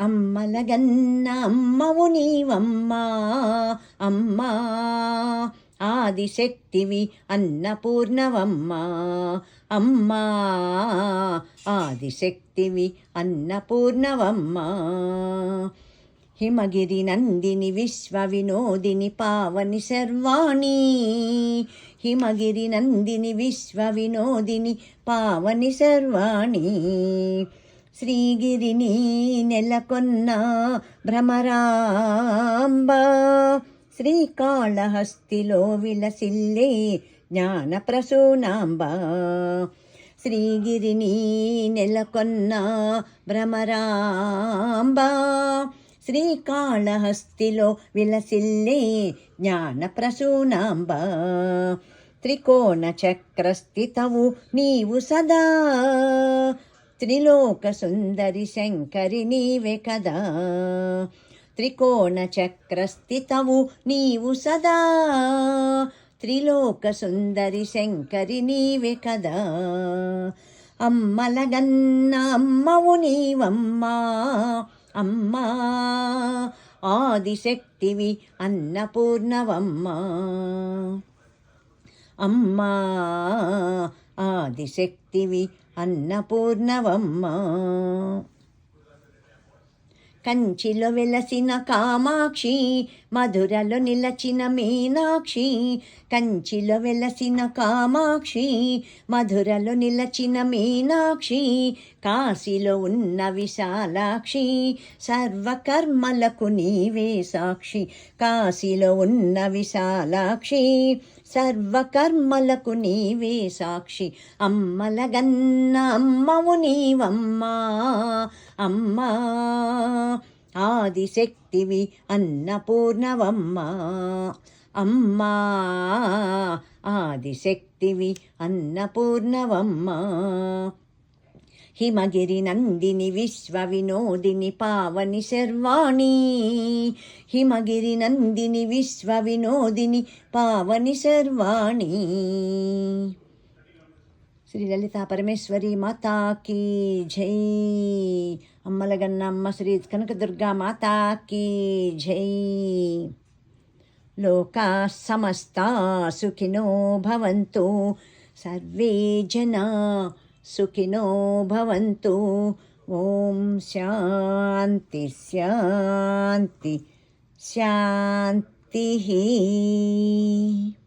అమ్మలగన్న అమ్మవు నీవమ్మా అమ్మా. ఆదిశక్తివి అన్నపూర్ణవమ్మా అమ్మా. ఆదిశక్తివి అన్నపూర్ణవమ్మా. హిమగిరి నందిని విశ్వ వినోదిని పావని సర్వాణి హిమగిరి నందిని విశ్వ వినోదిని పావని సర్వాణి శ్రీగిరిని నెలకొన్న భ్రమరాంబ శ్రీకాళహస్తిలో విలసిల్లే జ్ఞానప్రసూనాంబ. శ్రీగిరిని నెలకొన్న భ్రమరాంబ శ్రీకాళహస్తిలో విలసిల్లే జ్ఞానప్రసూనాంబ. త్రికోణ చక్రస్థితవు నీవు సదా త్రిలోక సుందరి శంకరి నీవే కదా. త్రికోణ చక్రస్థితవు నీవు సదా. త్రిలోక సుందరి శంకరి నీవే కదా. అమ్మలగన్న అమ్మవు నీవమ్మా. అమ్మా ఆదిశక్తివి అన్నపూర్ణవమ్మా. అమ్మా ఆదిశక్తివి అన్నపూర్ణవమ్మ. కంచిలో వెలసిన కామాక్షి మధురలో నిలచిన మీనాక్షి. కంచిలో వెలసిన కామాక్షి మధురలో నిలచిన మీనాక్షి. కాశీలో ఉన్న విశాలాక్షి సర్వకర్మలకు నీవే సాక్షి. కాశీలో ఉన్న విశాలాక్షి సర్వకర్మలకు నీవే సాక్షి. అమ్మలగన్న అమ్మవు నీవమ్మా. అమ్మా ఆదిశక్తివి అన్నపూర్ణవమ్మా. అమ్మా ఆదిశక్తివి అన్నపూర్ణవమ్మా. హిమగిరి నందిని విశ్వ వినోదిని పావని శర్వాణి హిమగిరి నందిని విశ్వ వినోదిని పావని శర్వాణి శ్రీ లలితా పరమేశ్వరి మాతాకి జై. అమ్మలగన్నమ్మ శ్రీ కనకదుర్గా మాతాకి జై. లోకా సమస్తా సుఖినో భవంతు. సర్వే జనా सुखिनो भवन्तु। ॐ शान्ति शान्ति शान्तिः।